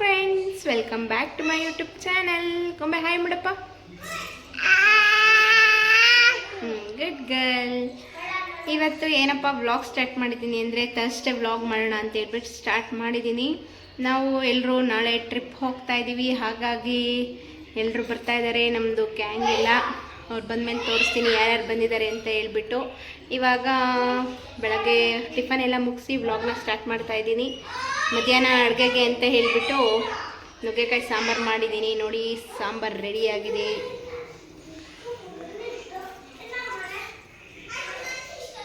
Friends welcome back to my YouTube channel ಕೊಂಬೆ hi ಮಾಡಪ್ಪ good girl ಇವತ್ತು ಏನಪ್ಪ ವ್ಲಾಗ್ ಸ್ಟಾರ್ಟ್ ಮಾಡಿದ್ದೀನಿ ಅಂದರೆ ಥರ್ಸ್ಡೇ ವ್ಲಾಗ್ ಮಾಡೋಣ ಅಂತ ಹೇಳ್ಬಿಟ್ಟು ಸ್ಟಾರ್ಟ್ ಮಾಡಿದ್ದೀನಿ. ನಾವು ಎಲ್ಲರೂ ನಾಳೆ ಟ್ರಿಪ್ ಹೋಗ್ತಾ ಇದ್ದೀವಿ ಹಾಗಾಗಿ ಎಲ್ಲರೂ ಬರ್ತಾ ಇದ್ದಾರೆ ನಮ್ಮದು ಗ್ಯಾಂಗ್ ಎಲ್ಲ. ಅವ್ರು ಬಂದಮೇಲೆ ತೋರಿಸ್ತೀನಿ ಯಾರ್ಯಾರು ಬಂದಿದ್ದಾರೆ ಅಂತ ಹೇಳ್ಬಿಟ್ಟು. ಇವಾಗ ಬೆಳಗ್ಗೆ ಟಿಫನ್ ಎಲ್ಲ ಮುಗಿಸಿ ವ್ಲಾಗ್ನ ಸ್ಟಾರ್ಟ್ ಮಾಡ್ತಾ ಇದ್ದೀನಿ. ಮಧ್ಯಾಹ್ನ ಅಡುಗೆಗೆ ಅಂತ ಹೇಳಿಬಿಟ್ಟು ನುಗ್ಗೆಕಾಯಿ ಸಾಂಬಾರು ಮಾಡಿದ್ದೀನಿ. ನೋಡಿ, ಸಾಂಬಾರು ರೆಡಿಯಾಗಿದೆ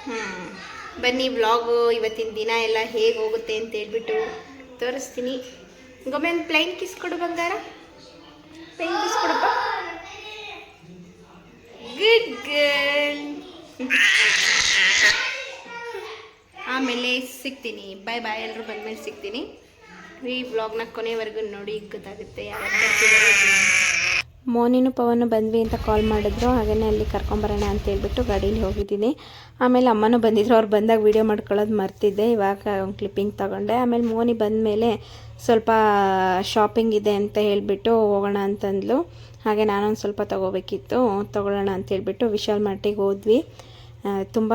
ಹ್ಞೂ ಬನ್ನಿ ವ್ಲಾಗು, ಇವತ್ತಿನ ದಿನ ಎಲ್ಲ ಹೇಗೆ ಹೋಗುತ್ತೆ ಅಂತ ಹೇಳ್ಬಿಟ್ಟು ತೋರಿಸ್ತೀನಿ. ಗೊಮ್ಮೆ ಒಂದು ಪ್ಲೈನ್ ಕಿಸ್ ಕೊಡು ಬಂಗಾರ. ಪ್ಲೈನ್ ಕಿಸ್ ಕೊಡಪ್ಪ. ಗುಡ್ ಗರ್ಲ್ ಆಮೇಲೆ ಸಿಗ್ತೀನಿ. ಬಾಯ್ ಬಾಯ್ ಎಲ್ಲರೂ ಬಂದಮೇಲೆ ಸಿಗ್ತೀನಿ. ಈ ವ್ಲಾಗ್ನ ಕೊನೆವರೆಗೂ ನೋಡಿ, ಗೊತ್ತಾಗುತ್ತೆ ಮೋನಿನು ಪವನು ಬಂದ್ವಿ ಅಂತ ಕಾಲ್ ಮಾಡಿದ್ರು. ಹಾಗೆಯೇ ಅಲ್ಲಿ ಕರ್ಕೊಂಬರೋಣ ಅಂತ ಹೇಳ್ಬಿಟ್ಟು ಗಾಡೀಲಿ ಹೋಗಿದ್ದೀನಿ. ಆಮೇಲೆ ಅಮ್ಮನೂ ಬಂದಿದ್ರು. ಅವ್ರು ಬಂದಾಗ ವೀಡಿಯೋ ಮಾಡ್ಕೊಳ್ಳೋದು ಮರ್ತಿದ್ದೆ. ಇವಾಗ ಕ್ಲಿಪ್ಪಿಂಗ್ ತೊಗೊಂಡೆ. ಆಮೇಲೆ ಮೋನಿ ಬಂದಮೇಲೆ ಸ್ವಲ್ಪ ಶಾಪಿಂಗ್ ಇದೆ ಅಂತ ಹೇಳಿಬಿಟ್ಟು ಹೋಗೋಣ ಅಂತಂದ್ಲು. ಹಾಗೆ ನಾನೊಂದು ಸ್ವಲ್ಪ ತೊಗೋಬೇಕಿತ್ತು. ತೊಗೊಳ್ಳೋಣ ಅಂತೇಳ್ಬಿಟ್ಟು ವಿಶಾಲ್ ಮಾರ್ಟಿಗೆ ಹೋದ್ವಿ. ತುಂಬ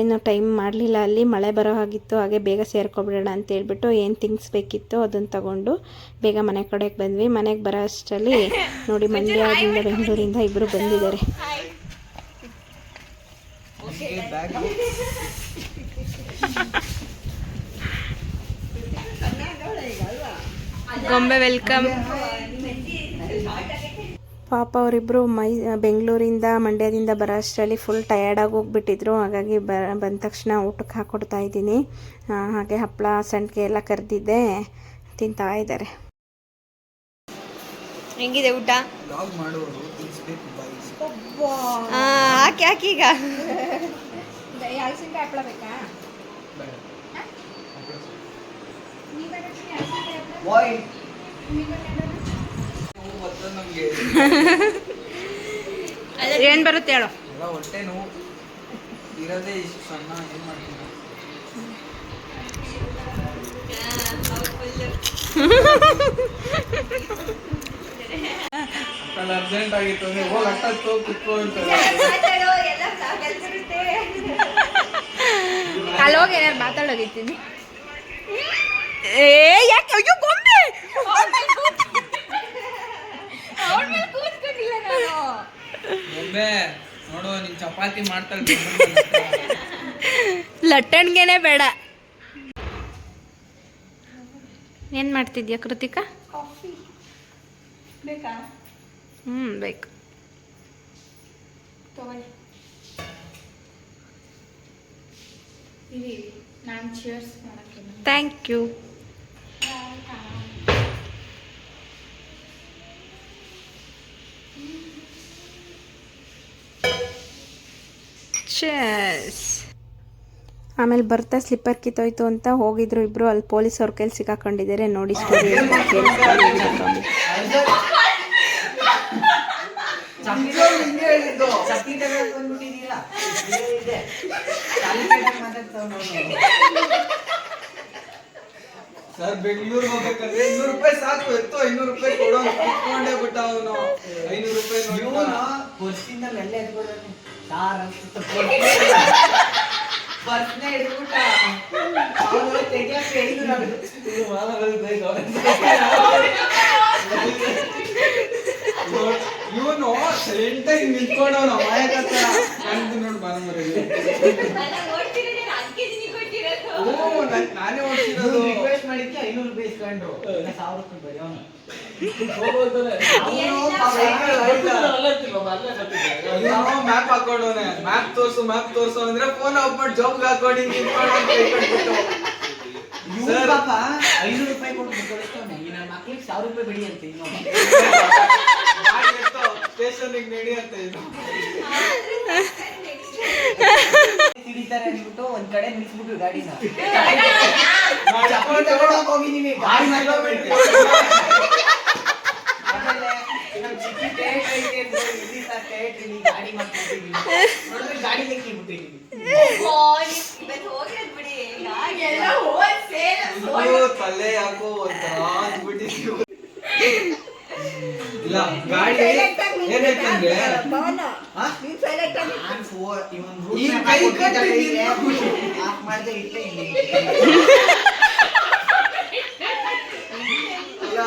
ಏನು ಟೈಮ್ ಮಾಡಲಿಲ್ಲ ಅಲ್ಲಿ. ಮಳೆ ಬರೋ ಹಾಗಿತ್ತು. ಹಾಗೆ ಬೇಗ ಸೇರ್ಕೊಬಿಡೋಣ ಅಂತ ಹೇಳ್ಬಿಟ್ಟು ಏನು ತಿಂಗ್ಸ್ ಬೇಕಿತ್ತು ಅದನ್ನು ತಗೊಂಡು ಬೇಗ ಮನೆ ಕಡೆಗೆ ಬಂದ್ವಿ. ಮನೆಗೆ ಬರೋ ಅಷ್ಟರಲ್ಲಿ ನೋಡಿ ಮಂಡ್ಯದಿಂದ ಬೆಂಗಳೂರಿಂದ ಇಬ್ಬರು ಬಂದಿದ್ದಾರೆ. ಗೊಂಬೆ ವೆಲ್ಕಮ್ ಪಾಪ ಅವರಿಬ್ಬರು ಮೈ ಬೆಂಗಳೂರಿಂದ ಮಂಡ್ಯದಿಂದ ಬರೋ ಅಷ್ಟರಲ್ಲಿ ಫುಲ್ ಟಯರ್ಡಾಗಿ ಹೋಗ್ಬಿಟ್ಟಿದ್ರು. ಹಾಗಾಗಿ ಬ ಬಂದ ತಕ್ಷಣ ಊಟಕ್ಕೆ ಹಾಕ್ಕೊಡ್ತಾ ಇದ್ದೀನಿ. ಹಾಗೆ ಹಪ್ಪಳ ಸಂಡಿಗೆ ಎಲ್ಲ ಕರೆದಿದ್ದೆ. ತಿಂತಾ ಇದ್ದಾರೆ. ಹೆಂಗಿದೆ ಊಟ? ಹಾಕಿ ಹಾಕಿ ಈಗ. ಹಪ್ಪಳ ಬೇಕಾ? ಏನು ಬರುತ್ತೆ ಹೇಳು. ಹೊಟ್ಟೆ ನೋವು. ಇರೋದೇ ಇಷ್ಟು ಸಣ್ಣ ಏನು ಮಾಡ್ತೀನಿ ಅರ್ಜೆಂಟ್ ಆಗಿತ್ತು ಅಂದ್ರೆ ಹೋಗಿ ಅಟ್ಟತ್ತು ಕುತ್ಕೋ ಅಂತ ಅಲ್ಲಿ ಹೋಗಿ ಏನಾರು ಏ ಯಾಕೆ? ಅಯ್ಯೋ ಗೊಂಬೆ! ಒಬ್ಬೆ ನೋಡು ನಿನ್ ಚಪಾತಿ ಮಾಡ್ತಾಳೆ ಲಟ್ಟಣ್ಗೆನೆ ಬೇಡ. ಏನು ಮಾಡ್ತಿದ್ಯಾ ಕೃತಿಕಾ? ಕಾಫಿ. ಬೇಕಾ? ಹ್ಞೂ ಥ್ಯಾಂಕ್ ಯು ಚೆಸ್ ಆಮೇಲೆ ಬರ್ತಾ ಸ್ಲಿಪ್ಪರ್ ಕಿತ್ತೋಯ್ತು ಅಂತ ಹೋಗಿದ್ರು ಇಬ್ರು. ಅಲ್ಲಿ ಪೊಲೀಸ್ ಅವ್ರ ಕೈಲಿ ಸಿಕ್ಕಾಕೊಂಡಿದ್ದಾರೆ. ನೋಡಿ ಸ್ಟೋರಿ ಸರ್ ಬೆಂಗಳೂರಿಗೆ ಹೋಗ್ಬೇಕಂದ್ರೆ ಇನ್ನೂರು ರೂಪಾಯಿ ಸಾಕು ಎತ್ತೋ ಐನೂರು ರೂಪಾಯಿ ಕೊಡೋ ಕಿತ್ಕೊಂಡೇ ಬಿಟ್ಟ ಅವನು ಐನೂರು ರೂಪಾಯಿ ನೋಡ್ತಾ. ಇವನು ಸೈಲೆಂಟ್ ಆಗಿ ನಿಂತ್ಕೊಂಡವನು ಮಾಯಕತ್ತ ನಂದು ನೋಡಿ ಬಾನ ಮರಲ್ಲಿ ಓ ನನ್- ನಾನೇ ಓಡ್ತಿರೋದು. ಐನೂರು ಇಲ್ಲ ಸಾವಿರ ರೂಪಾಯಿ ಬರೀ ಅವನು. ಮ್ಯಾಪ್ ಹಾಕೊಂಡವನೆ. ಮ್ಯಾಪ್ ತೋರ್ಸು ಮ್ಯಾಪ್ ತೋರ್ಸು ಅಂದ್ರೆ ಫೋನ್ ಆಫ್ ಮಾಡಿ ಜಾಬ್ಗೆ ಹಾಕೊಂಡು. ಪಾಪ ಐನೂರು ರೂಪಾಯಿ ಕೊಟ್ಟು ಕಳಿಸ್ತವನೆ ಈ ನನ್ನ ಮಕ್ಳಿಗೆ ಸಾವಿರ ರೂಪಾಯಿ ಬಿಡಿ ಅಂತ ಇನ್ನು. ಸ್ಟೇಷನ್ನಿಗೆ ನಡಿ ಅಂತ ಇದು ಹಿಡಿತಾರೆ ಅಂದ್ಬಿಟ್ಟು ಒಂದ್ ಕಡೆ ನಿಲ್ಸ್ಬಿಟ್ಟು ಗಾಡಿನ. ನಾಳೆ ಚಪ್ಪಲಿ ತಗೊಂಡೋಗ್ ಹೋಗಿದೀವಿ ಗಾಡಿ ಮಾಡ್ಕೊಬೇಡಿ ಆಮೇಲೆ ನಮ್ ಚಿಕ್ಕಿ ಟೇಟ್ ಐತೆ ಅಂತ ಇಲ್ಲಿ ಟೇಟ್ ಇಲ್ಲಿ ಗಾಡಿ ಮಾಡ್ಕೊಂಡಿದೀವಿ ನೋಡಿದ್ರೆ ಗಾಡಿ ಲೆಕ್ಕಿ ಬಿಟ್ಟಿದೀವಿ. ಇದು ತಲೆ ಯಾಕೋ ಒಂಥರ ಅಂದ್ಬಿಟ್ಟು ಇಲ್ಲ ಗಾಡಿ ಏನಾಯ್ತಂದ್ರೆ ಹಾ? ಅಲ್ಲ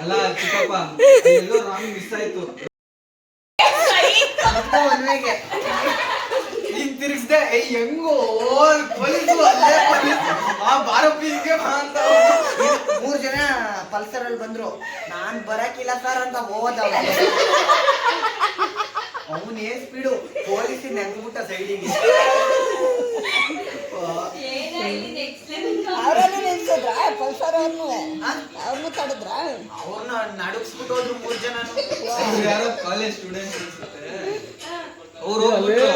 ಅಲ್ಲ ಚಿಕ್ಕಪ್ಪ ಎಲ್ಲೋ ರಾಂಗ್ ಮಿಸ್ ಆಯ್ತು. ಮದ್ವೆಗೆ. ಹಿಂಗ್ ತಿರ್ಗಿಸ್ದೆ ಹೆಂಗೋ ಪೊಲೀಸು ಅಲ್ಲೇ ಪೊಲೀಸು. ಆ ಬಾರೋ ಪೀಸ್ಗೆ ಬಾ ಅಂತ. ಇದು ಮೂರ್ ಜನ ಪಲ್ಸರ್ ಅಲ್ಲಿ ಬಂದ್ರು. ನಾನ್ ಬರಕಿಲ್ಲ ಸರ್ ಅಂತ ಹೋದ ಅವನ್ ಏನ್ ಸ್ಪೀಡು ಪೊಲೀಸ್ ನೆಂಗ್ಬಿಟ್ಟ ಸೈಡಿಗೆ ಅವರನ್ನು ನಿಲ್ಸಿದ್ರ ಪಲ್ಸರ್ ಅವ್ರನ್ನು? ಅವ್ರನ್ನು ತಡೆದ್ರ? ಅವ್ರನ್ನ ನಡುಗಿಸ್ಬಿಟ್ಟು ಹೋದ್ರು ಮೂರ್ ಜನ. ಯಾರೋ ಕಾಲೇಜ್ ಸ್ಟೂಡೆಂಟ್ಸ್ ಅವರು ಅವ್ರು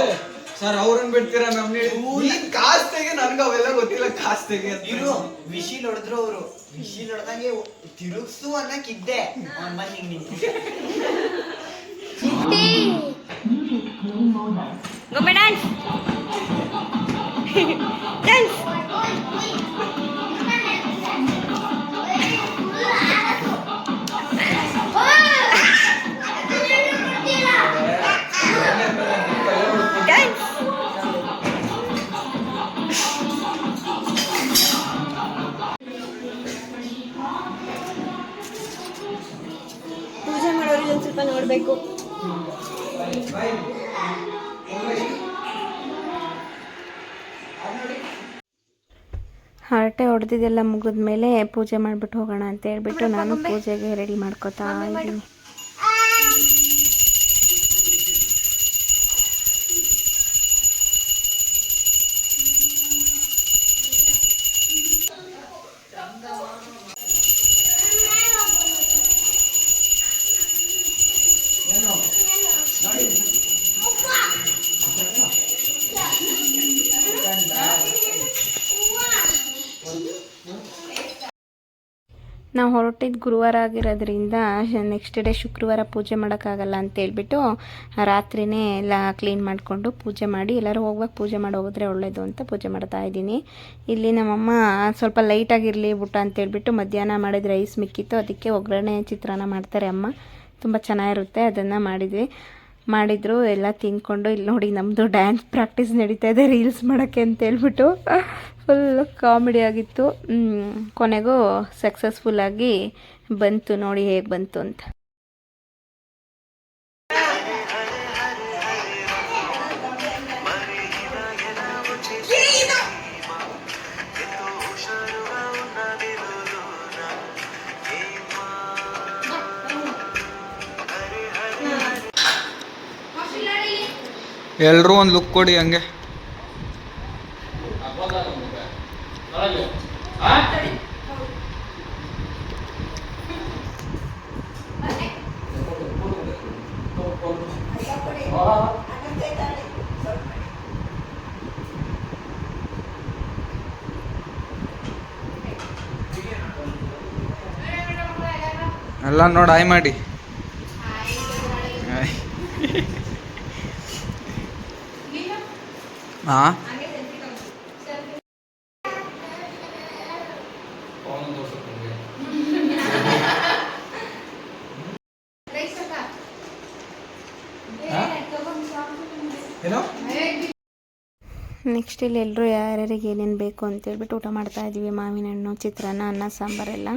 ಸರ್ ಅವ್ರನ್ನ ಬಿಡ್ತೀರಾ ನಮ್ಮ ನೀನ್ ಕಾಸ್ ತೆಗೆ ನನ್ಗ ಅವೆಲ್ಲ ಗೊತ್ತಿಲ್ಲ ಕಾಸ್ ತೆಗೆ ಇರು ವಿಶಿಲ್ ಹೊಡೆದ್ರು ಅವರು. ವಿಶಿಲ್ ಹೊಡೆದಂಗೆ ತಿರುಗ್ಸು ಅನ್ನಕ್ಕಿದ್ದೆ. ಅವ್ನ್ ಬಂದ್ ಹಿಂಗ್ ಗೊಂಬೆ ಡ್ಯಾನ್ಸ್ ಡ್ಯಾನ್ಸ್ ಡ್ಯಾನ್ಸ್ ಪೂಜೆ ಮಾಡೋರಿಗೆ ಒಂದು ಸ್ವಲ್ಪ ನೋಡಬೇಕು ಹರಟೆ ಹೊಡೆದಿದ್ದೆಲ್ಲ ಮುಗಿದ್ಮೇಲೆ ಪೂಜೆ ಮಾಡಿಬಿಟ್ಟು ಹೋಗೋಣ ಅಂತ ಹೇಳ್ಬಿಟ್ಟು ನಾನು ಪೂಜೆಗೆ ರೆಡಿ ಮಾಡ್ಕೋತಾ ಇದ್ದೀನಿ. ಹೊರಟಿದ್ದು ಗುರುವಾರ ಆಗಿರೋದ್ರಿಂದ ನೆಕ್ಸ್ಟ್ ಡೇ ಶುಕ್ರವಾರ ಪೂಜೆ ಮಾಡೋಕ್ಕಾಗಲ್ಲ ಅಂತ ಹೇಳ್ಬಿಟ್ಟು ರಾತ್ರಿನೇ ಎಲ್ಲ ಕ್ಲೀನ್ ಮಾಡಿಕೊಂಡು ಪೂಜೆ ಮಾಡಿ ಎಲ್ಲರೂ ಹೋಗುವಾಗ ಪೂಜೆ ಮಾಡಿ ಹೋಗಿದ್ರೆ ಒಳ್ಳೆಯದು ಅಂತ ಪೂಜೆ ಮಾಡ್ತಾ ಇದ್ದೀನಿ. ಇಲ್ಲಿ ನಮ್ಮಮ್ಮ ಸ್ವಲ್ಪ ಲೈಟಾಗಿರಲಿ ಊಟ ಅಂತ ಹೇಳ್ಬಿಟ್ಟು ಮಧ್ಯಾಹ್ನ ಮಾಡಿದ ರೈಸ್ ಮಿಕ್ಕಿತ್ತು. ಅದಕ್ಕೆ ಒಗ್ಗರಣೆ ಚಿತ್ರಾನ್ನ ಮಾಡ್ತಾರೆ ಅಮ್ಮ. ತುಂಬ ಚೆನ್ನಾಗಿರುತ್ತೆ. ಅದನ್ನು ಮಾಡಿದ್ವಿ. ಮಾಡಿದ್ರು. ಎಲ್ಲ ತಿಂದ್ಕೊಂಡು ಇಲ್ಲಿ ನೋಡಿ ನಮ್ಮದು ಡ್ಯಾನ್ಸ್ ಪ್ರಾಕ್ಟೀಸ್ ನಡೀತಾ ಇದೆ. ರೀಲ್ಸ್ ಮಾಡೋಕ್ಕೆ ಅಂತ ಹೇಳ್ಬಿಟ್ಟು. ಫುಲ್ ಕಾಮಿಡಿ ಆಗಿತ್ತು. ಕೊನೆಗೂ ಸಕ್ಸಸ್ಫುಲ್ ಆಗಿ ಬಂತು ನೋಡಿ ಹೇಗೆ ಬಂತು ಅಂತ. ಎಲ್ಲರೂ ಒಂದು ಲುಕ್ ಕೊಡಿ ಹಂಗೆ. ಎಲ್ಲ ನೋಡಿ ಆಯ್ ಮಾಡಿ. ಹಾ? ನೆಕ್ಸ್ಟ್ ಇಲ್ಲಿ ಎಲ್ಲರೂ ಯಾರ್ಯಾರಿಗೆ ಏನೇನು ಬೇಕು ಅಂತೇಳ್ಬಿಟ್ಟು ಊಟ ಮಾಡ್ತಾ ಇದ್ದೀವಿ ಮಾವಿನ ಹಣ್ಣು ಚಿತ್ರಾನ್ನ ಅನ್ನ ಸಾಂಬಾರೆಲ್ಲ.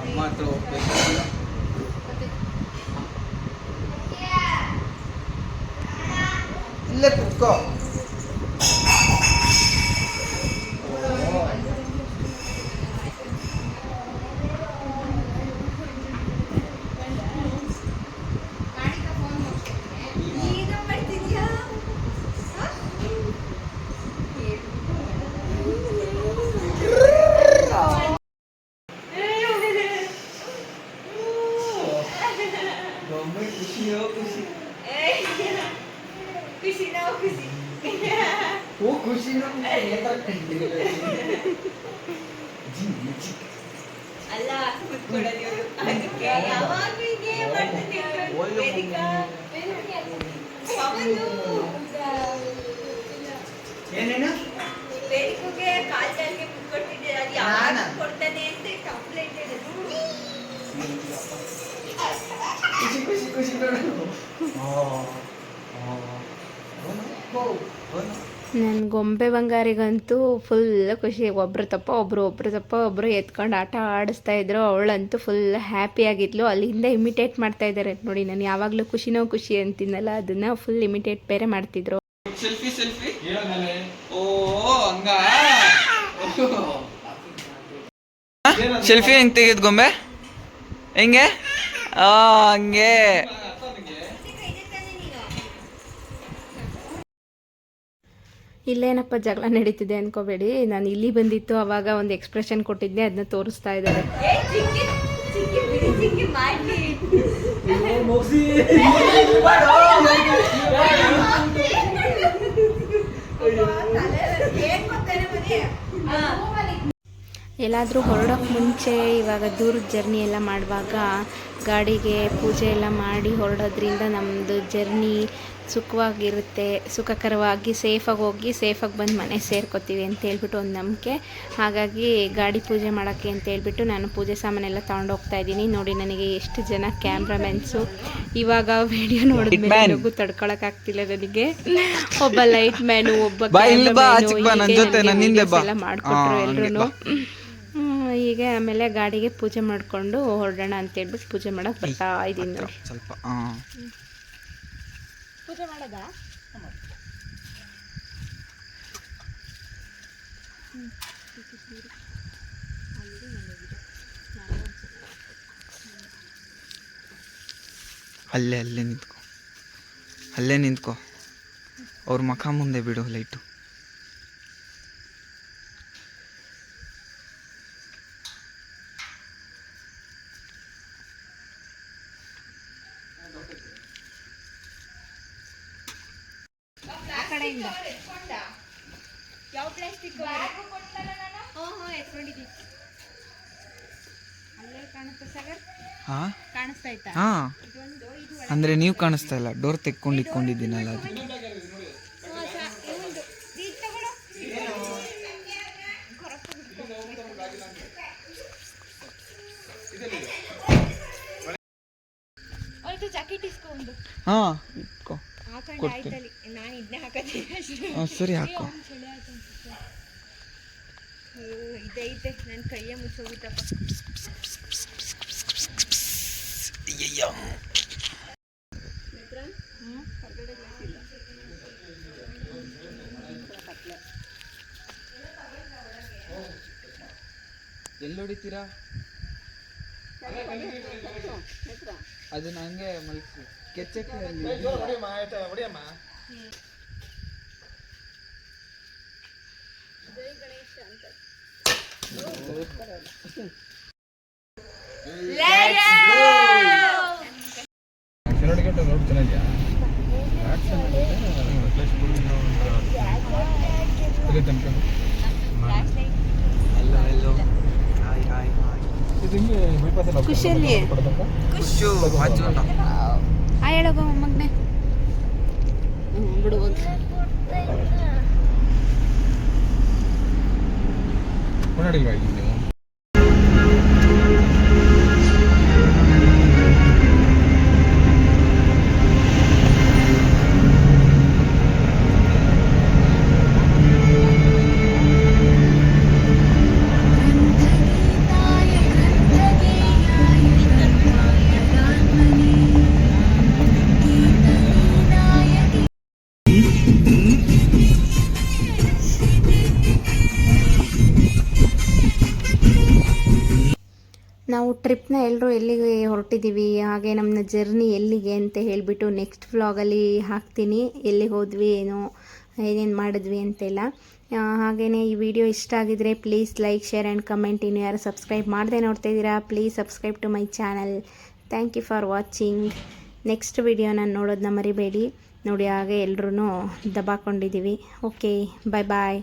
ಅಮ್ಮ ಹತ್ರ ಹೋಗ್ಬೇಕು ಇಲ್ಲೇ ಕುತ್ಕೋ. ಗೊಂಬೆ ಖುಷಿಯೋ ಖುಷಿ ಖುಷಿ ನಾವು ಖುಷಿ ಅಲ್ಲ ಕುತ್ಕೊಳ್ಳೋದು ಇವ್ರು. ಅದಕ್ಕೆ ಯಾವಾಗ್ಲೂ ಹೀಗೆ ಮಾಡ್ತಾನೆ ಇವ್ರು. ವೇದಿಕಾ, ಪವನು. ಏನೇನು ವೇದಿಕೆಗೆ ಕಾಲ್ ಜಾರಿಗೆ ಕುತ್ಕೊಟ್ಟಿದ್ದೆ ಅದು ಯಾವಾಗ ನಾನಾ? ಕೊಡ್ತಾನೆ ಅಂತ ಕಂಪ್ಲೇಂಟ್ ಹೇಳಿದ್ರು ಖುಷಿ ಖುಷಿ ಖುಷಿ ನೋಡು ನನ್ನ ಗೊಂಬೆ ಬಂಗಾರಿಗಂತೂ ಫುಲ್ ಖುಷಿ. ಒಬ್ರು ತಪ್ಪ ಒಬ್ರು ಒಬ್ರು ತಪ್ಪ ಒಬ್ರು ಎತ್ಕೊಂಡು ಆಟ ಆಡಿಸ್ತಾ ಇದ್ರು. ಅವಳಂತೂ ಫುಲ್ ಹ್ಯಾಪಿ ಆಗಿದ್ಲು. ಅಲ್ಲಿಂದ ಇಮಿಟೇಟ್ ಮಾಡ್ತಾ ಇದ್ದಾರೆ ನೋಡಿ ನಾನು ಯಾವಾಗಲೂ ಖುಷಿನೋ ಖುಷಿ ಅಂತಿನಲ್ಲ ಅದನ್ನ ಫುಲ್ ಇಮಿಟೇಟ್ ಬೇರೆ ಮಾಡ್ತಿದ್ರು. ಸೆಲ್ಫಿ ಸೆಲ್ಫಿ ಓ ಹಂಗ? ಸೆಲ್ಫಿ ಹೆಂಗ್ ತೆಗೆದ್ ಗೊಂಬೆ? ಹೆಂಗೆ? ಆ ಹಂಗೆ. ಇಲ್ಲೇನಪ್ಪ ಜಗಳ ನಡೀತಿದೆ ಅನ್ಕೋಬೇಡಿ. ನಾನು ಇಲ್ಲಿ ಬಂದಿತ್ತು ಅವಾಗ ಒಂದು ಎಕ್ಸ್ಪ್ರೆಷನ್ ಕೊಟ್ಟಿದ್ದೆ ಅದನ್ನ ತೋರಿಸ್ತಾ ಇದ್ದಾರೆ. ಎಲ್ಲಾದರೂ ಹೊರಡೋಕೆ ಮುಂಚೆ ಇವಾಗ ದೂರದ ಜರ್ನಿ ಎಲ್ಲ ಮಾಡುವಾಗ ಗಾಡಿಗೆ ಪೂಜೆ ಎಲ್ಲ ಮಾಡಿ ಹೊರಡೋದ್ರಿಂದ ನಮ್ಮದು ಜರ್ನಿ ಸುಖವಾಗಿರುತ್ತೆ ಸುಖಕರವಾಗಿ ಸೇಫಾಗಿ ಹೋಗಿ ಸೇಫಾಗಿ ಬಂದು ಮನೆ ಸೇರ್ಕೋತೀವಿ ಅಂತ ಹೇಳ್ಬಿಟ್ಟು ಒಂದು ನಂಬಿಕೆ. ಹಾಗಾಗಿ ಗಾಡಿ ಪೂಜೆ ಮಾಡೋಕ್ಕೆ ಅಂತ ಹೇಳ್ಬಿಟ್ಟು ನಾನು ಪೂಜೆ ಸಾಮಾನೆಲ್ಲ ತೊಗೊಂಡೋಗ್ತಾ ಇದ್ದೀನಿ. ನೋಡಿ ನನಗೆ ಎಷ್ಟು ಜನ ಕ್ಯಾಮ್ರಾಮೆನ್ಸು ಇವಾಗ ವಿಡಿಯೋ ನೋಡಿದ್ಮೇಲೆ ನನಗೂ ನಗು ತಡ್ಕೊಳಕ್ಕಾಗ್ತಿಲ್ಲ ನನಗೆ. ಒಬ್ಬ ಲೈಟ್ ಮ್ಯಾನು ಒಬ್ಬ ಎಲ್ಲ ಮಾಡಿಕೊಟ್ರು ಹಾ, ಹಂಗೆ. ಹೀಗೆ ಆಮೇಲೆ ಗಾಡಿಗೆ ಪೂಜೆ ಮಾಡಿಕೊಂಡು ಹೊರಡೋಣ ಅಂತ ಹೇಳ್ಬಿಟ್ಟು ಪೂಜೆ ಮಾಡಕ್ಕೆ ಬರ್ತಾ ಇದ್ದೀನಿ ನೋಡಿ ಸ್ವಲ್ಪ ಪೂಜೆ ಮಾಡೋದಾ? ಅಲ್ಲೇ ಅಲ್ಲೇ ನಿಂತ್ಕೊ. ಅಲ್ಲೇ ನಿಂತ್ಕೊ. ಅವ್ರ ಮಖ ಮುಂದೆ ಬಿಡು ಲೈಟು ಆ ಕಡೆಯಿಂದ ಯಾವ ಪ್ಲಾಸ್ಟಿಕ್ ಹ್ಞೂ ಹ್ಞೂ ಎತ್ಕೊಂಡಿದ್ದೀನಿ ಅಲ್ಲೇ ಕಾಣುತ್ತೆ ಸಾಗರ್ ಹಾ ಕಾಣಿಸ್ತಾ ಆಯ್ತಾ ಹಾ ಅಂದ್ರೆ ನೀವು ಕಾಣಿಸ್ತಾ ಇಲ್ಲ. ಡೋರ್ ತೆಕ್ಕೊಂಡು ಇಟ್ಕೊಂಡಿದ್ದೀನಲ್ಲ ಅದು. ಹಾ ಇಟ್ಕೊ. ಹಾ, ಸರಿ ಹಾಕೋ. ಇದೈತೆ ನನ್ನ ಕೈಯ ಮುಚ್ಚೋಗುತ್ತಪ್ಪ ಎಲ್ಲಿ ಹೊಡಿತೀರಾ? ಅದು ನಂಗೆ ಮಲ್ಸಿ ಕೆಚ್ಚಕ್ಕೆ ಹಾಯ್ ಖುಷಿಯಲ್ಲಿ. ಖುಷು. ಆ ಹೇಳೋಗ ಮಗನೆ. ಬಿಡು ಹೋಗಿ. ನಾವು. ಟ್ರಿಪ್ನ ಎಲ್ಲರೂ ಎಲ್ಲಿಗೆ ಹೊರಟಿದ್ದೀವಿ ಹಾಗೆ ನಮ್ಮ ಜರ್ನಿ ಎಲ್ಲಿಗೆ ಅಂತ ಹೇಳಿಬಿಟ್ಟು ನೆಕ್ಸ್ಟ್ ವ್ಲಾಗಲ್ಲಿ ಹಾಕ್ತೀನಿ, ಎಲ್ಲಿಗೆ ಹೋದ್ವಿ, ಏನು, ಏನೇನು ಮಾಡಿದ್ವಿ ಅಂತೆಲ್ಲ. ಹಾಗೆಯೇ ಈ ವಿಡಿಯೋ ಇಷ್ಟ ಆಗಿದ್ರೆ please like share and comment ಇನ್ನು ಯಾರು ಸಬ್ಸ್ಕ್ರೈಬ್ ಮಾಡದೆ ನೋಡ್ತಾ ಇದ್ದೀರಾ please subscribe to my channel thank you for watching next ವಿಡಿಯೋನ ನೋಡೋದನ್ನ ಮರಿಬೇಡಿ. ನೋಡಿ, ಹಾಗೆ ಎಲ್ಲರೂ ದಬ್ಬಾಕೊಂಡಿದ್ದೀವಿ ಓಕೆ ಬಾಯ್ ಬಾಯ್